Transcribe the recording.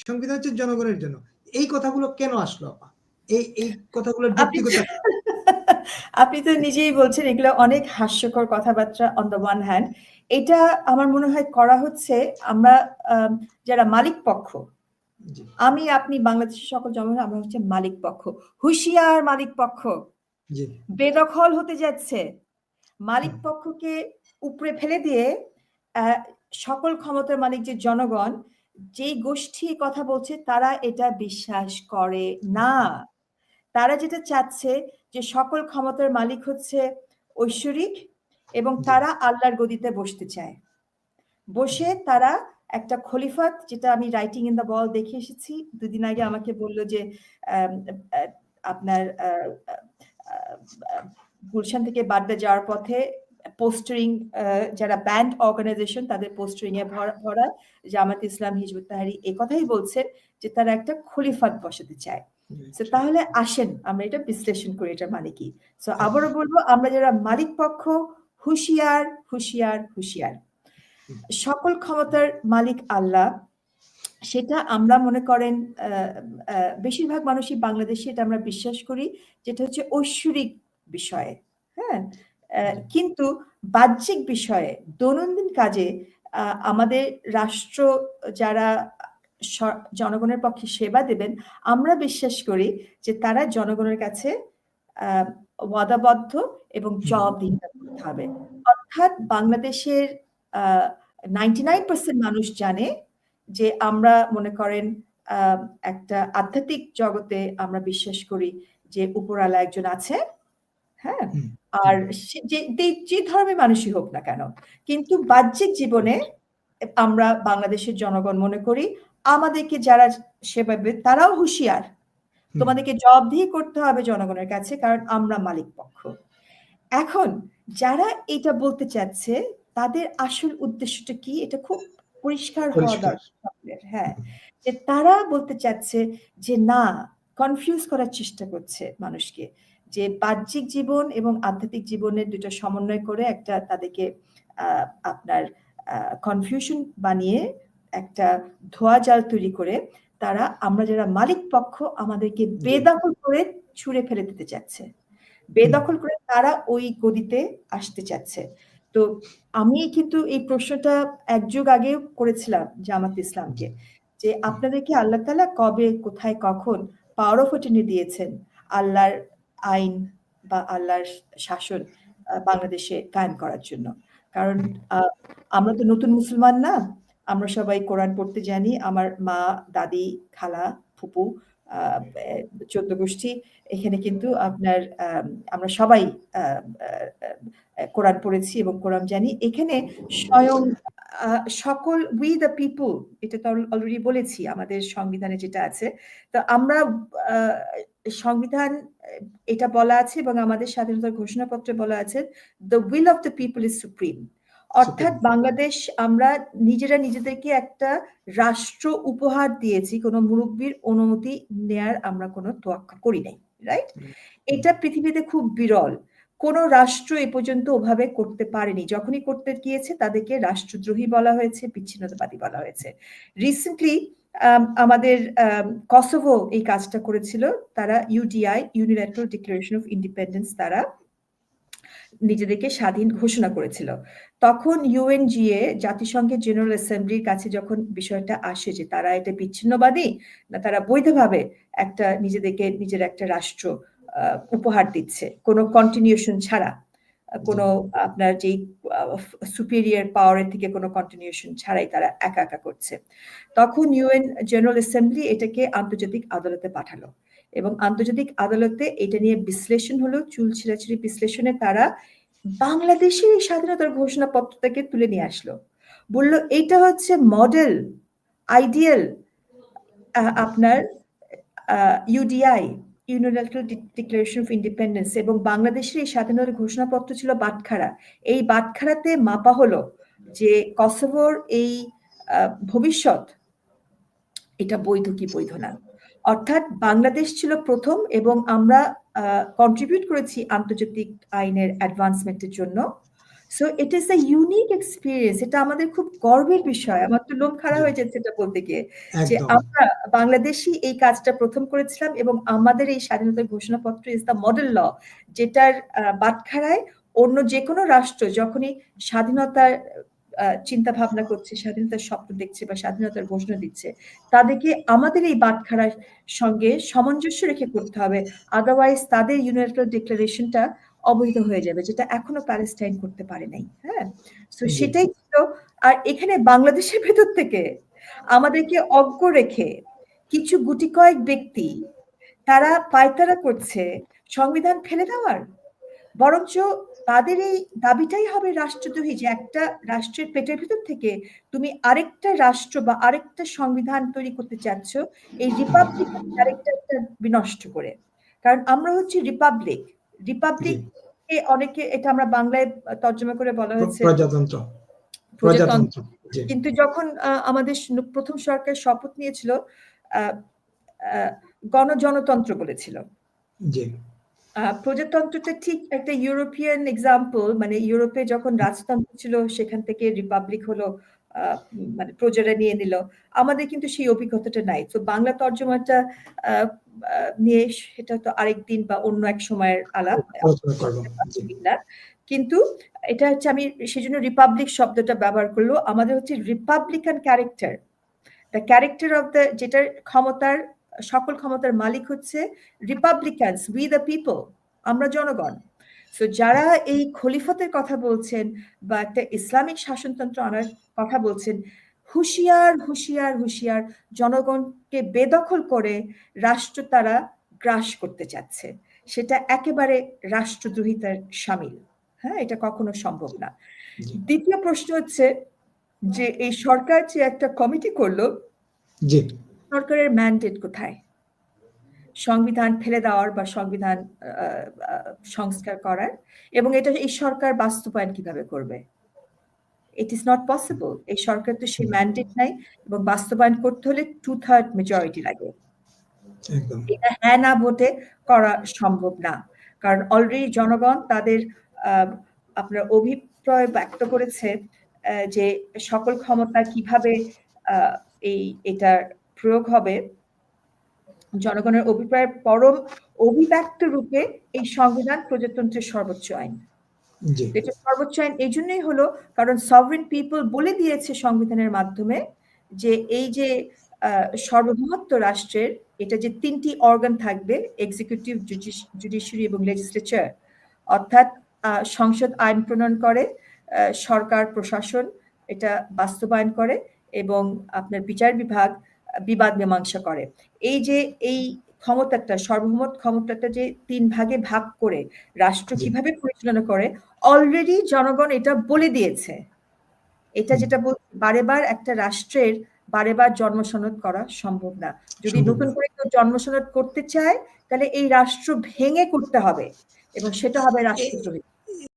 সংবিধান হচ্ছে জনগণের জন্য। এই কথাগুলো কেন আসলো আপা? এই এই কথাগুলোর আপনি তো নিজেই বলছেন এগুলো অনেক হাস্যকর কথাবার্তা অন দ্য ওয়ান হ্যান্ড এটা আমার মনে হয় করা হচ্ছে আমরা যারা মালিক পক্ষ আমি আপনি বাংলাদেশের সকল জনগণ আমরা হচ্ছে মালিক পক্ষ। হুঁশিয়ার মালিক পক্ষ। বেদখল হতে যাচ্ছে। মালিক পক্ষকে উপরে ফেলে দিয়ে আহ, সকল ক্ষমতার মালিক যে জনগণ যেই গোষ্ঠী কথা বলছে তারা এটা বিশ্বাস করে না। তারা যেটা চাচ্ছে যে সকল ক্ষমতার মালিক হচ্ছে ঐশ্বরিক এবং তারা আল্লাহর গদিতে বসতে চায়। বসে তারা একটা খলিফাত যেটা আমি রাইটিং ইন দ্য বল দেখে এসেছি। দুদিন আগে আমাকে বলল যে আহ, আপনার গুলশান থেকে বাড্ডা যাওয়ার পথে পোস্টারিং যারা ব্যান্ড অর্গানাইজেশন তাদের পোস্টারিং এ ভরা জামাত ইসলাম হিজবুত তাহারি এই কথাই বলছেন যে তারা একটা খলিফাত বসাতে চায়। তাহলে আসেন আমরা এটা বিশ্লেষণ করি এটার মানে কি? সো আবারও বলব আমরা যারা মালিক পক্ষ হুঁশিয়ার হুঁশিয়ার হুঁশিয়ার। সকল ক্ষমতার মালিক আল্লাহ। সেটা আমরা মনে করেন বেশিরভাগ মানুষই বাংলাদেশে এটা আমরা বিশ্বাস করি যেটা হচ্ছে ঐশ্বরিক বিষয়ে। হ্যাঁ? কিন্তু বাহ্যিক বিষয়ে দৈনন্দিন কাজে আহ, আমাদের রাষ্ট্র যারা জনগণের পক্ষে সেবা দেবেন আমরা বিশ্বাস করি যে তারা জনগণের কাছে ওয়াদাবদ্ধ এবং জবাবদিহিতা করতে হবে। অর্থাৎ বাংলাদেশের নাইনটি নাইন পার্সেন্ট মানুষ জানে যে আমরা মনে করেন আহ, একটা আধ্যাত্মিক জগতে আমরা বিশ্বাস করি যে উপরালা একজন আছে হ্যাঁ। আর যে যে- ধর্মের মানুষই হোক না কেন কিন্তু বাহ্যিক জীবনে আমরা বাংলাদেশের জনগণ মনে করি আমাদেরকে যারা সেভাবে তারাও হুঁশিয়ার। তোমাদেরকে জবাবদিহি করতে হবে জনগণের কাছে কারণ আমরা মালিক পক্ষ এখন যারা এটা বলতে চাচ্ছে তাদের আসল উদ্দেশ্যটা কি? এটা খুব পরিষ্কার হওয়া দরকার হ্যাঁ। যে তারা বলতে চাচ্ছে যে না কনফিউজ করার চেষ্টা করছে মানুষকে। যে বাহ্যিক জীবন এবং আধ্যাত্মিক জীবনের দুটো সমন্বয় করে একটা তাদেরকে আপনার কনফিউশন বানিয়ে একটা ধোয়া জাল তৈরি করে তারা আমরা যারা মালিক পক্ষ আমাদেরকে বেদখল করে ছুঁড়ে ফেলে দিতে চাচ্ছে। বেদখল করে তারা ওই গদিতে আসতে চাচ্ছে। তো আমি কিন্তু এই প্রশ্নটা এক যুগ আগেও করেছিলাম জামাত ইসলামকে যে আপনাদেরকে আল্লাহ তালা কবে কোথায় কখন পাওয়ার অফ দিয়েছেন? আল্লাহর আইন বা আল্লাহর শাসন বাংলাদেশে কায়েম করার জন্য। কারণ আমরা তো নতুন মুসলমান না। আমরা সবাই কোরআন পড়তে জানি। আমার মা দাদি খালা ফুপু চোদ্দ গোষ্ঠী। এখানে কিন্তু আপনার আম, আমরা সবাই কোরআন পড়েছি এবং কোরআন জানি। এখানে স্বয়ং সকল উই দ্য পিপল এটা তো অলরেডি বলেছি আমাদের সংবিধানে যেটা আছে। তো আমরা সংবিধান এটা বলা আছে এবং আমাদের স্বাধীনতার ঘোষণাপত্রে বলা আছে the will of the people is supreme অর্থাৎ বাংলাদেশ আমরা নিজেরা নিজেদেরকে একটা রাষ্ট্র উপহার দিয়েছি কোনো মুরব্বীর অনুমতি নেয়ার আমরা কোনো তোয়াক্কা করি নাই রাইট এটা পৃথিবীতে খুব বিরল। কোন রাষ্ট্র এ পর্যন্ত ওভাবে করতে পারেনি। যখনই করতে গিয়েছে তাদেরকে রাষ্ট্রদ্রোহী বলা হয়েছে বিচ্ছিন্নতাবাদী বলা হয়েছে। রিসেন্টলি আমাদের আম, কসোভো এই কাজটা করেছিল। তারা UDI unilateral declaration of independence তারা নিজেদেরকে স্বাধীন ঘোষণা করেছিল। তখন ইউএনজিএ জাতিসংঘের জেনারেল অ্যাসেম্বলির কাছে যখন বিষয়টা আসে যে তারা এটা বিচ্ছিন্নবাদী না তারা বৈধভাবে একটা নিজেদেরকে নিজের একটা রাষ্ট্র উপহার দিচ্ছে। কোনো কন্টিনিউশন ছাড়া কোনো আপনার যেই সুপিরিয়র পাওয়ারের থেকে কোনো কন্টিনিউশন ছাড়াই তারা একা একা করছে। তখন ইউএন জেনারেল অ্যাসেম্বলি এটাকে আন্তর্জাতিক আদালতে পাঠালো এবং আন্তর্জাতিক আদালতে এটা নিয়ে বিশ্লেষণ হলো চুল ছিঁড়াছিঁড়ি বিশ্লেষণে তারা বাংলাদেশের এই স্বাধীনতার ঘোষণাপত্রটাকে তুলে নিয়ে আসলো। বলল এইটা হচ্ছে মডেল আইডিয়াল আপনার UDI unilateral declaration of independence এবং বাংলাদেশের এই স্বাধীনতার ঘোষণাপত্র ছিল বাটখারা। এই বাটখারাতে মাপা হলো যে কসোভোর এই ভবিষ্যৎ, এটা বৈধ কি বৈধ না? অর্থাৎ বাংলাদেশ ছিল প্রথম এবং আমরা কন্ট্রিবিউট করেছি আন্তর্জাতিক আইনের অ্যাডভান্সমেন্টের জন্য। So it a unique experience এটা আমাদের খুব গর্বের বিষয়। আমার তো লোম খারাপ হয়ে যাচ্ছে এটা বলতে গিয়ে। যে আমরা বাংলাদেশি এই কাজটা প্রথম করেছিলাম এবং আমাদের এই স্বাধীনতার ঘোষণাপত্র ইজ দ্য মডেল ল যেটার বাটখারায় অন্য যে কোনো রাষ্ট্র যখনই স্বাধীনতার চিন্তা ভাবনা করছে স্বাধীনতার স্বপ্ন দেখছে বা স্বাধীনতার ঘোষণা দিচ্ছে তাদেরকে আমাদের এই বাটখারার সঙ্গে সামঞ্জস্য রেখে করতে হবে। আদারওয়াইজ তাদের ইউনাইটেড ডিক্লারেশনটা অবৈধ হয়ে যাবে যেটা এখনও প্যালেস্টাইন করতে পারে নাই হ্যাঁ? তো সেটাই ছিল। আর এখানে বাংলাদেশের ভেতর থেকে আমাদেরকে অজ্ঞ রেখে কিছু গুটি কয়েক ব্যক্তি তারা পায়তারা করছে সংবিধান ফেলে দেওয়ার। বরঞ্চ তাদের এই দাবিটাই হবে রাষ্ট্রদ্রোহী যে একটা রাষ্ট্রের পেটের ভিতর থেকে তুমি আরেকটা রাষ্ট্র বা আরেকটা সংবিধান তৈরি করতে চাচ্ছ এই রিপাবলিকান ক্যারেক্টারটা বিনষ্ট করে। কারণ আমরা হচ্ছে রিপাবলিক। রিপাবলিক অনেকে এটা আমরা বাংলায় তর্জমা করে বলা হয়েছে। প্রজাতন্ত্র। প্রজাতন্ত্র। কিন্তু যখন আমাদের প্রথম সরকার শপথ নিয়েছিল গণজনতন্ত্র বলেছিল। প্রজাতন্ত্রটা ঠিক একটা ইউরোপিয়ান এক্সাম্পল মানে ইউরোপে যখন রাজতন্ত্র ছিল সেখান থেকে রিপাবলিক হলো আহ, মানে প্রজারা নিয়ে নিল। আমাদের কিন্তু সেই অভিজ্ঞতাটা নাই। তো বাংলা তর্জমাটা নিয়ে সেটা তো আরেকদিন বা অন্য এক সময়ের আলাপ। কিন্তু এটা হচ্ছে আমি সেজন্য রিপাবলিক শব্দটা ব্যবহার করল। আমাদের হচ্ছে republican character the character of the যেটার ক্ষমতার সকল ক্ষমতার মালিক হচ্ছে রিপাবলিকানস উই দ্য পিপল আমরা জনগণ। সো যারা এই খলিফতের কথা বলছেন বা একটা ইসলামিক শাসনতন্ত্র আনার কথা বলছেন হুঁশিয়ার হুঁশিয়ার হুঁশিয়ার জনগণকে বেদখল করে রাষ্ট্র তারা গ্রাস করতে চাচ্ছে। সেটা একেবারে রাষ্ট্রদ্রোহিতার সামিল। হ্যাঁ এটা কখনো সম্ভব না। দ্বিতীয় প্রশ্ন হচ্ছে যে এই সরকার যে একটা কমিটি করল সরকারের ম্যান্ডেট কোথায়? সংবিধান ফেলে দেওয়ার বা সংবিধান সংস্কার করার এবং এটা এই সরকার বাস্তবায়ন কীভাবে করবে? ইট ইজ নট পসিবল এই সরকার তো সেই ম্যান্ডেট নাই এবং বাস্তবায়ন করতে হলে টু থার্ড মেজরিটি লাগে এটা হ্যাঁ না ভোটে করা সম্ভব না। কারণ অলরেডি জনগণ তাদের আপনার অভিপ্রায় ব্যক্ত করেছে যে সকল ক্ষমতা কীভাবে আহ, এই এটার প্রয়োগ হবে। জনগণের অভিপ্রায়ের পরম অভিব্যক্ত রূপে এই সংবিধান প্রজাতন্ত্রের সর্বোচ্চ আইন। এটা সর্বোচ্চ আইন এই জন্যই হলো কারণ সভরেন পিপল বলে দিয়েছে সংবিধানের মাধ্যমে যে এই যে আহ, সার্বভৌমত্ব রাষ্ট্রের এটা যে তিনটি অর্গান থাকবে এক্সিকিউটিভ জুডিশিয়ারি এবং লেজিসলেচার অর্থাৎ সংসদ আইন প্রণয়ন করে সরকার প্রশাসন এটা বাস্তবায়ন করে এবং আপনার বিচার বিভাগ বিবাদ মীমাংসা করে। এই যে এই ক্ষমতাটা সর্বমোট ক্ষমতাটা যে তিন ভাগে ভাগ করে রাষ্ট্র কীভাবে পরিচালনা করে অলরেডি জনগণ এটা বলে দিয়েছে। এটা যেটা বারেবার বারে বার একটা রাষ্ট্রের বারে বার জন্মসনদ করা সম্ভব না। যদি নতুন করে কেউ জন্মসনদ করতে চায় তাহলে এই রাষ্ট্র ভেঙে করতে হবে এবং সেটা হবে রাষ্ট্রদ্রোহী।